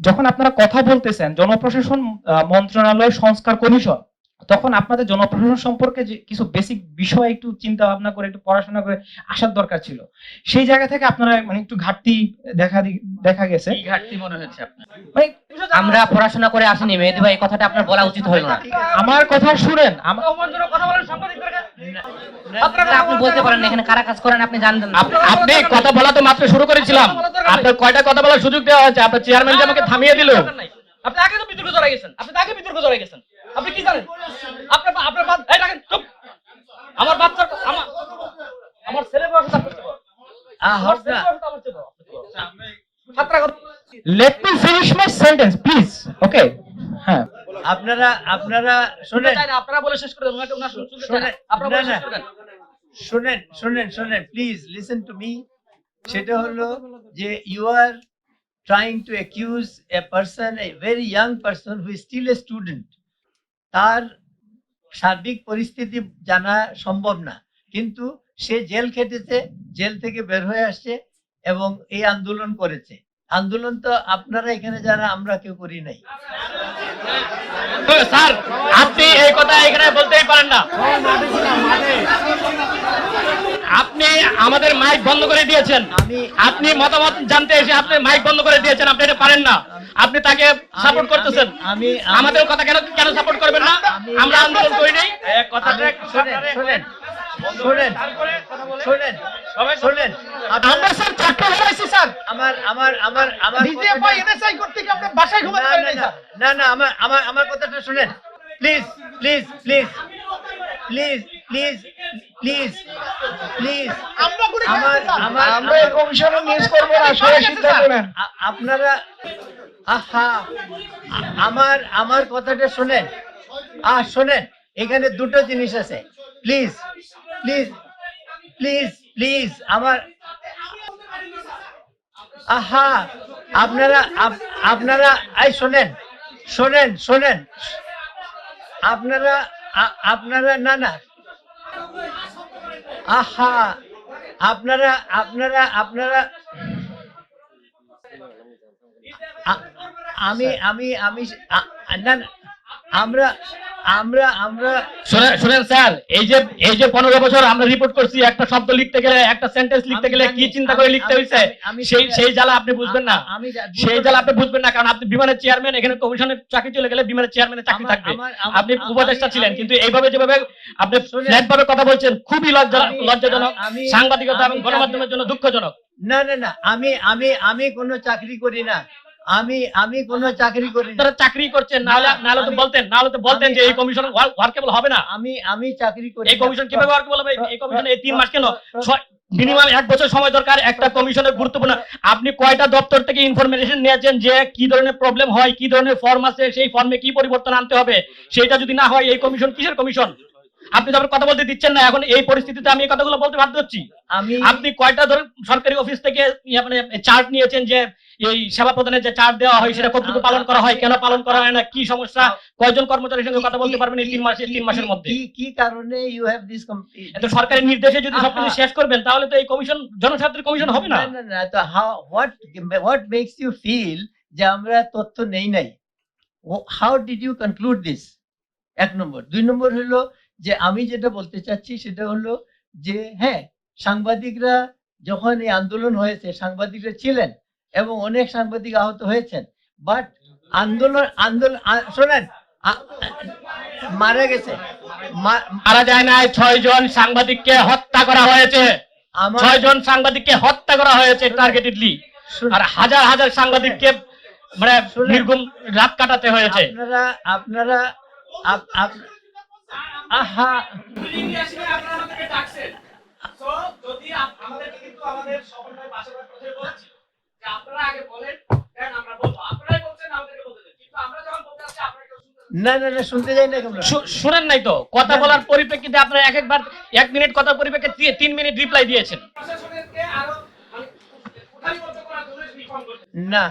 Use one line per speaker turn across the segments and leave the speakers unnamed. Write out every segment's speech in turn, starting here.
যখন আপনারা কথা বলতেছেন জনপ্রশাসন মন্ত্রণালয় সংস্কার কমিশন তখন আপনাদের জনপ্রশাসন সম্পর্কে যে কিছু বেসিক বিষয় একটু চিন্তা ভাবনা করে একটু পড়াশোনা করে আসার দরকার ছিল। সেই জায়গা থেকে আপনারা মানে একটু ঘাটতি দেখা দেখা গেছে।
ঘাটতি মনে হচ্ছে আপনার?
মানে
আমরা পড়াশোনা করে আসিনি মেহেদি ভাই কথাটা আপনার বলা উচিত হলো না।
আমার কথা শুনেন আমার
কথা বলেন সাংবাদিকদের
আপনারা আপনি বলতে পারেন এখানে কারা কাজ করেন আপনি জানতেন
আপনি কথা বলা তো মাত্র শুরু করেছিলাম। আপনার কয়টা কথা বলার সুযোগ দেওয়া হয়েছে? আপনার চেয়ারম্যান যে আমাকে থামিয়ে দিল।
আপনি আগে তো বিতর্ক জড়াই গেছেন। আপনি আগে বিতর্ক জড়াই গেছেন। আপনি কি জানেন? আপনার আপনার বাদ- এই রাখেন, চুপ। আমার বাচ্চার আমার আমার ছেলে বয়স তার করতে পারো। আমার ছেলে বয়স তো আমার চেয়ে বড়। ছাত্রা
let me finish my sentence please okay হ্যাঁ।
আপনারা আপনারা শুনেন।
আপনারা বলে শেষ করে দেন ওনার চাই আপনারা বলে শেষ
না।
করে দেন।
শুনেন শুনেন শুনেন প্লিজ লিসেন টু মি সেটা হলো যে you are trying to accuse a person a very young person who still a student তার সার্বিক পরিস্থিতি জানা সম্ভব না। কিন্তু সে জেল খেটেছে, জেল থেকে বের হয়ে আসছে এবং এই আন্দোলন করেছে। আন্দোলন তো আপনারা এখানে যারা, আমরা কেউ করি নাই।
স্যার, আপনি এই কথা এখানে বলতেই পারেন না আপনি আমাদের মাইক বন্ধ করে দিয়েছেন। আপনি মতামত জানতে এসে আপনি মাইক বন্ধ করে দিয়েছেন আপনি এটা পারেন না। আপনি তাকে সাপোর্ট করতেছেন।
আমি
আমাদের কথা কেন কেন সাপোর্ট করবেন না? আমরা আন্দোলন করি নাই।
কথাটা শোনেন শোনেন শোনেন শোনেন শোনেন।
আমরা স্যার চারটা হয়েছি স্যার।
আমার আমার আমার আমার
ডিজিএফআই এনএসআই করতে কি আমরা বাসায় ঘুমাতে
না
পারি
না
না
না, না না আমার আমার আমার কথাটা শুনেন। Please please please please please please please
আমার
আমার আমরা
এই কমিশনে নিউজ করব না সবাই সিদ্ধান্ত নেন
আপনারা আহা আমার আমার কথাটা শুনেন। আহ শোনেন এখানে দুটো জিনিস আছে। প্লিজ প্লিজ প্লিজ প্লিজ আমার আহা আপনারা আপ- আপনারা এই শোনেন শোনেন শোনেন। আপনারা আপনারা না না আহা আপনারা আপনারা আপনারা আমি আমি আমি না আমরা আমরা আমরা
শুনেন স্যার এই যে এই যে পনেরো বছর আমরা রিপোর্ট করছি একটা শব্দ লিখতে গেলে একটা সেন্টেন্স লিখতে গেলে কি চিন্তা করে লিখতে হয়েছে সেই সেই জ্বালা আপনি বুঝবেন না। সেই জ্বালা আপনি বুঝবেন না কারণ আপনি বিমানের চেয়ারম্যান এখানে কমিশনের চাকরি চলে গেলে বিমানের চেয়ারম্যানের চাকরি থাকবে। আপনি উপদেষ্টা ছিলেন কিন্তু এইভাবে যেভাবে আপনি
শুনেন।
ফ্ল্যাট ভাবে কথা বলছেন খুবই লজ্জা লজ্জাজনক সাংবাদিকতা এবং গণমাধ্যমের জন্য দুঃখজনক।
না না না আমি আমি আমি কোনো চাকরি করি না। আমি আমি কোনো চাকরি করি
আপনারা চাকরি করছেন নাহলে
না,
নাহলে তো বলতেন নাহলে তো বলতেন যে এই কমিশন ওয়ার্কেবল হবে না।
আমি আমি চাকরি করি
এই কমিশন কীভাবে ওয়ার্কেবল হবে? এই কমিশন এই তিন মাস কেন? মিনিমাম এক বছর সময় দরকার একটা কমিশনের গুরুত্বপূর্ণ। আপনি কয়টা দপ্তর থেকে ইনফরমেশন নিয়েছেন যে কি ধরনের প্রবলেম হয় কি ধরনের ফর্ম আছে সেই ফর্মে কি পরিবর্তন আনতে হবে? সেটা যদি না হয় এই কমিশন কিসের কমিশন? আপনি তো কথা বলতে দিচ্ছেন না এখন এই পরিস্থিতিতে আমি এই কথাগুলো বলতে বাধ্য হচ্ছি।
আমি
আপনি কয়টা ধরুন সরকারি অফিস থেকে ইয়ে মানে চার্ট নিয়েছেন যে এই সেবা প্রদানের যে চার্ট দেওয়া হয় সেটা কতটুকু পালন করা হয় কেন পালন করা হয় না কি সমস্যা কয়জন কর্মচারীর সঙ্গে কথা বলতে পারবেন এই তিন মাসে তিন মাসের মধ্যে?
কি কারণে ইউ হ্যাভ দিস কমপ্লিট
এত সরকারের নির্দেশে যদি সবকিছু
আহা।
শেষ করবেন তাহলে তো এই কমিশন জনস্বার্থের কমিশন হবে না?
না না তো how what what makes you feel যে আমরা তথ্য নেই নাই? How did you conclude this এক নম্বর। দুই নম্বর হলো যে আমি যেটা বলতে চাচ্ছি সেটা হলো যে হ্যাঁ সাংবাদিকরা যখন এই আন্দোলন হয়েছে সাংবাদিকরা ছিলেন এবং অনেক সাংবাদিক আহত হয়েছেন। বাট আন্দোলন আন্দোলন শোনেন মারা গেছে। মা-
মারা যায় না ছয় জন সাংবাদিককে হত্যা করা হয়েছে। ছয় জন সাংবাদিককে হত্যা করা হয়েছে টার্গেটেডলি আর হাজার হাজার সাংবাদিককে মানে নির্গুম রাত কাটাতে হয়েছে।
আপনারা আপনারা আপ- আপ- আহা।
যদি আমাদেরকে কিন্তু আমাদের সকলকে পাশে
না না। না শুনতে যাই না
শুনেন নাই তো কথা বলার পরিপ্রেক্ষিতে আপনারা এক একবার এক মিনিট কথার পরিপ্রেক্ষিতে তিন মিনিট রিপ্লাই দিয়েছেন।
মানে
না।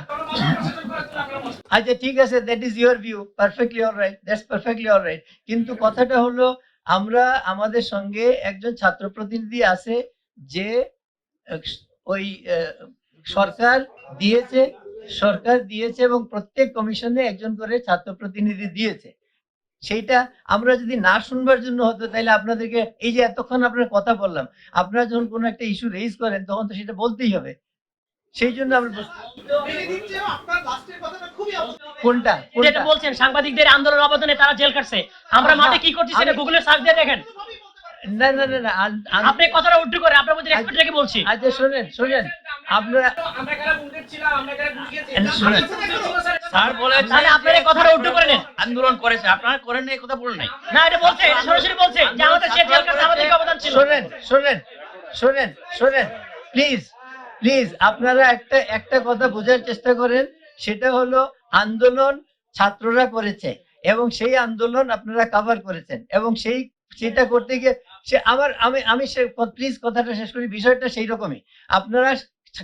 আচ্ছা ঠিক আছে that is your view perfectly all right that's perfectly all right কিন্তু কথাটা হলো আমরা আমাদের সঙ্গে একজন ছাত্র প্রতিনিধি আছে যে ওই আহ, সরকার দিয়েছে সরকার দিয়েছে এবং প্রত্যেক কমিশনে একজন করে ছাত্র প্রতিনিধি দিয়েছে। সেইটা আমরা যদি না শুনবার জন্য হতো তাহলে আপনাদেরকে এই যে এতক্ষণ আপনার কথা বললাম আপনারা যখন কোনো একটা ইস্যু রেজ করেন তখন তো সেটা বলতেই হবে। সেই জন্য আমরা কোনটা?
যেটা বলছেন সাংবাদিকদের আন্দোলন অবদানে তারা জেল কাটছে আমরা মাঠে কি করছি সেটা গুগলে সার্চ দিয়ে দেখেন।
না না না
আপনি কথাটা উল্টো করে আপনার মধ্যে রেসপেক্ট রেখে বলছি।
আচ্ছা শোনেন শোনেন। আপনারা শোনেন।
স্যার বলেছে
তাহলে আপনার কথাটা উল্টো করে নেন।
আন্দোলন করেছে। আপনারা করেন না এই কথা বলেন নাই।
না এটা বলছে এটা সরাসরি বলছে যে আমাদের সে জেল কাটছে আমাদের অবদান ছিল।
শোনেন শোনেন শোনেন শোনেন। প্লিজ প্লিজ আপনারা একটা একটা কথা বোঝার চেষ্টা করেন। সেটা হলো আন্দোলন ছাত্ররা করেছে এবং সেই আন্দোলন আপনারা কভার করেছেন। এবং সেই সেটা করতে গিয়ে সে আমার আমি আমি সে প্লিজ কথাটা শেষ করি। বিষয়টা সেই রকমই আপনারা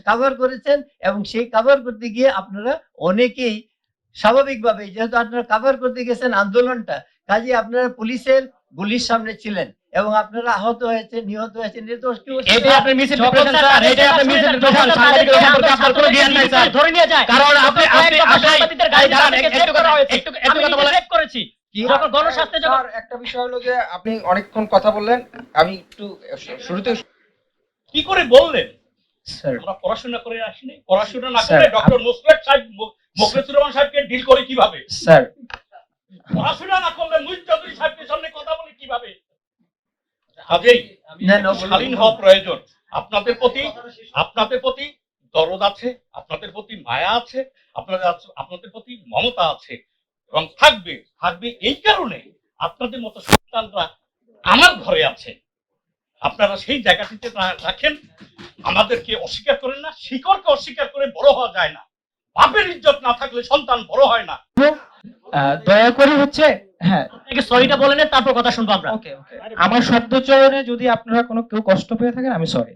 কভার করেছেন এবং সেই কভার করতে গিয়ে আপনারা অনেকেই স্বাভাবিকভাবে যেহেতু আপনারা কভার করতে গেছেন আন্দোলনটা কাজে আপনারা পুলিশের গুলির সামনে ছিলেন এবং আপনারা আহত হয়েছে নিহত হয়েছেন এটা তো কেউ-
এটা আপনি মিসইন্টারপ্রিটেশন স্যার এটা আপনি মিসইন্টারপ্রিটেশন সাংবাদিকদের সম্পর্কে আপনার কোনো জ্ঞান নাই স্যার। ধরে নিয়ে যায়। কারণ আপনি আপনি সাংবাদিকদের গাড়ি
দাঁড়ান,
থেকে
একটু কথা-
হয়েছে
একটু- একটু কথা
নিজে চেক করেছি। যখন গণস্বাস্থ্যে যখন
স্যার একটা বিষয় হলো যে আপনি অনেকক্ষণ কথা বললেন আমি একটু শুরুতে
কি করে বললেন? আমরা পড়াশোনা করে আসিনি। পড়াশোনা না করে ডক্টর মুসলেট সাহেব মোখলেসুর রহমান সাহেবকে ডিল করে কীভাবে?
স্যার
পড়াশোনা না করলে মুহিত চৌধুরী সাহেবের সামনে কথা বলে কীভাবে? কাজেই শালীন হওয়া প্রয়োজন। আপনাদের প্রতি আপনাদের প্রতি দরদ আছে আপনাদের প্রতি মায়া আছে আপনাদের আপনাদের প্রতি মমতা আছে এবং থাকবে থাকবে এই কারণে আপনাদের মতো সন্তানরা আমার ঘরে আছে। আপনারা সেই জায়গাটিতে রাখেন। আমাদেরকে অস্বীকার করেন না। শিকড়কে অস্বীকার করে বড় হওয়া যায় না। বাপের ইজ্জত না থাকলে সন্তান বড় হয় না।
আহ, দয়া করে হচ্ছে হ্যাঁ।
সরিটা বলে নেন তারপর কথা শুনব আমরা।
আমার শব্দ চয়নে যদি আপনারা কোনো কেউ কষ্ট পেয়ে থাকেন আমি সরি